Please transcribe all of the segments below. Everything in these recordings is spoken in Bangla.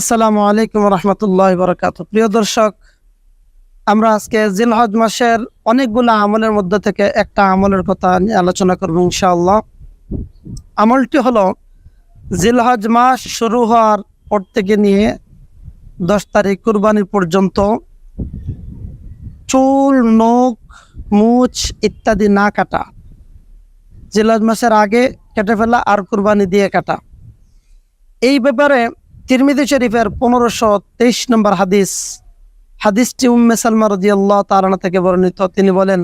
আসসালামু আলাইকুম রহমতুল্লাহ বরকাত প্রিয় দর্শক, আমরা আজকে জিলহজ মাসের অনেকগুলো আমলের মধ্যে থেকে একটা আমলের কথা নিয়ে আলোচনা করব ইনশাআল্লাহ। আমলটি হলো, জিলহজ মাস শুরু হওয়ার পর থেকে নিয়ে দশ তারিখ কুরবানি পর্যন্ত চুল, নখ, মুছ ইত্যাদি না কাটা। জিলহজ মাসের আগে কেটে ফেলা আর কুরবানি দিয়ে কাটা। এই ব্যাপারে তিরমিদি শরীফের পনেরোশো তেইশ নম্বর হাদিস হাদিসটি উম্মে সালমা রদি আল্লাহ তালানা থেকে বর্ণিত তিনি বলেন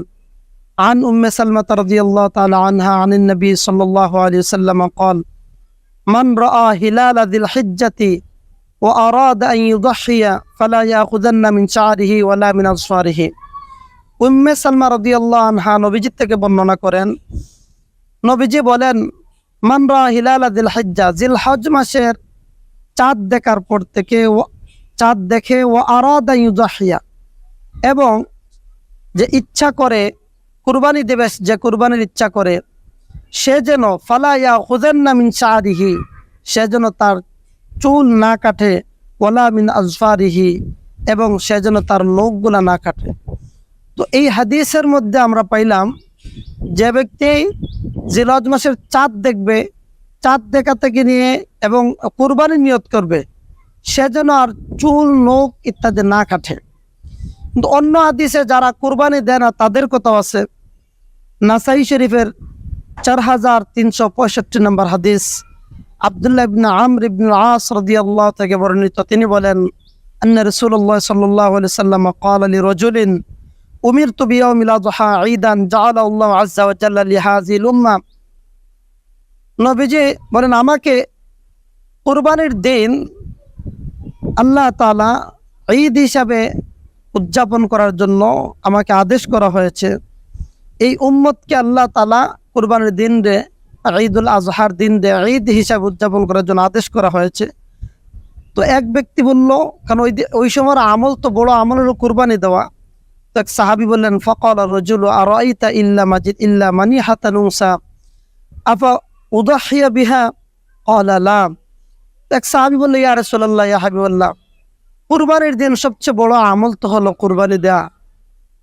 عن أم سلمة رضي الله تعالى عنها عن النبي صلى الله عليه وسلم قال من رأى هلال ذي الحجة وأراد أن يضحي فلا يأخذن من شعره ولا من أظفاره উম্মে সালমা রদি আল্লাহ আনহা নবীজির থেকে বর্ণনা করেন নবীজি বলেন মানরা হিলাল দিল হজ্জা জিল হজ মাসের চাঁদ দেখার পর থেকে ও চাঁদ দেখে ও আরাদা ইউজাহিয়া এবং যে ইচ্ছা করে কুরবানি দেবে, যে কুরবানির ইচ্ছা করে, সে যেন ফালাইয়া হুজেন্না মিন শাহরিহি সে যেন তার চুল না কাটে ওলা মিন আজফারিহি, এবং সে যেন তার লোকগুলা না কাটে। তো এই হাদিসের মধ্যে আমরা পাইলাম, যে ব্যক্তি জিলজ মাসের চাঁদ দেখবে চাঁদ দেখা থেকে নিয়ে এবং কুরবানি নিয়ত করবে সে যেন আর চুল নখ ইত্যাদি না কাটে কিন্তু অন্য হাদিসে যারা কুরবানি দেয় না তাদের কথাও আছে নাসাই শরীফের চার হাজার তিনশো পঁয়ষট্টি নম্বর হাদিস আবদুল্লাহ ইবনে আমর ইবনে আস রাদিয়াল্লাহু থেকে বর্ণিত তিনি বলেন أن رسول الله صلى الله عليه وسلم قال لرجل أمرت بيوم الأضحى عيدا جعله الله عز وجل لهذه الأمة নবীজি বলেন, আমাকে কোরবানির দিন আল্লাহ তালা ঈদ হিসাবে উদযাপন করার জন্য আমাকে আদেশ করা হয়েছে। এই উম্মতকে আল্লাহ তালা কোরবানির দিন রে ঈদুল আজহার দিন রে ঈদ হিসাবে উদযাপন করার জন্য আদেশ করা হয়েছে। তো এক ব্যক্তি বলল, কারণ ওই ওই সময়ের আমল তো বড় আমল কোরবানি দেওয়া। তো এক সাহাবি বললেন, ফকল রজুল আর ইল্লা মাজিদ, ইল্লা মানি হাতানুসা আফা উদাহিয়া বিহা অলালাম এক সাহাবি বলল, ইয়া রসোল্লাহ ইয়া হাবিবুল্লাহ, কুরবানির দিন সবচেয়ে বড় আমল তো হলো কুরবানি দেয়া।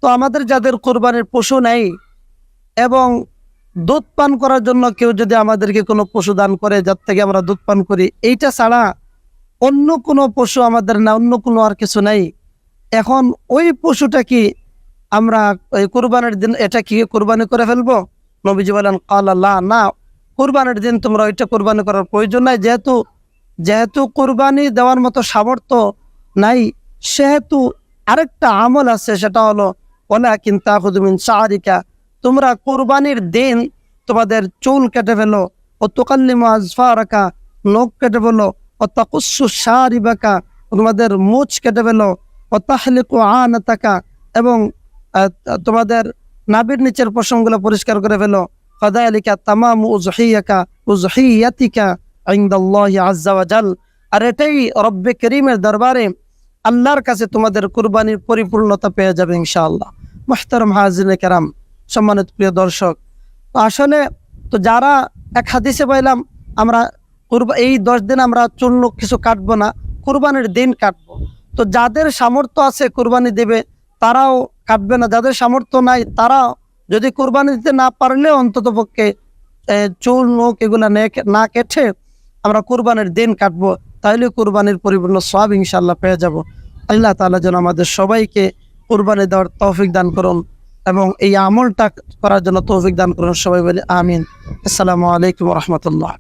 তো আমাদের যাদের কোরবানির পশু নেই এবং দুধ পান করার জন্য কেউ যদি আমাদেরকে কোনো পশু দান করে, যার থেকে আমরা দুধ পান করি, এইটা ছাড়া অন্য কোনো পশু আমাদের না, অন্য কোনো আর কিছু নাই। এখন ওই পশুটা কি আমরা ওই কুরবানির দিন, এটা কি কুরবানি করে ফেলব? নবীজি বলেন আল্লাহ না কুরবানির দিন তোমরা ওইটা কোরবানি করার প্রয়োজন নাই। যেহেতু যেহেতু কোরবানি দেওয়ার মতো সামর্থ্য নাই, সেহেতু আরেকটা আমল আছে, সেটা হলো ওলা কিন্তা হুদুমিন সাহারিকা তোমরা কোরবানির দিন তোমাদের চুল কেটে ফেলো, ও তোকাল্লিমা আজফারাকা নখ কেটে ফেলো, ও তাকুসু সারিবাকা তোমাদের মুচ কেটে ফেলো, ও তাহলিকু আনাতাকা এবং তোমাদের নাবির নিচের পশমগুলো পরিষ্কার করে ফেলো ফাদায়ালিকা তামাম উজহিয়াকা উজহিয়াতিকা ইনদাল্লাহি আজ্জা ওয়া জাল আর এটাই রব্বে করিমের দরবারে আল্লাহর কাছে তোমাদের কুরবানির পরিপূর্ণতা পেয়ে যাবে ইনশাআল্লাহ। মোহতারম হাজিনে কেরাম, সম্মানিত প্রিয় দর্শক, আসলে তো যারা এক হাদিসে পাইলাম আমরা কুরবা এই দশ দিন আমরা চূর্ণ কিছু কাটবো না, কুরবানির দিন কাটবো। তো যাদের সামর্থ্য আছে কুরবানি দেবে, তারাও কাটবে না। যাদের সামর্থ্য নাই, তারাও যদি কোরবানি দিতে না পারলে অন্তত পক্ষে চুল নোক এগুলা না কেটে আমরা কোরবানির দিন কাটবো তাহলে কোরবানির পরিপূর্ণ সব ইনশাল্লাহ পেয়ে যাব। আল্লাহ তালা যেন আমাদের সবাইকে কোরবানি দেওয়ার তৌফিক দান করুন এবং এই আমলটা করার জন্য তৌফিক দান করুন সবাই বলে আমিন। আসসালামু আলাইকুম রহমতুল্লাহ।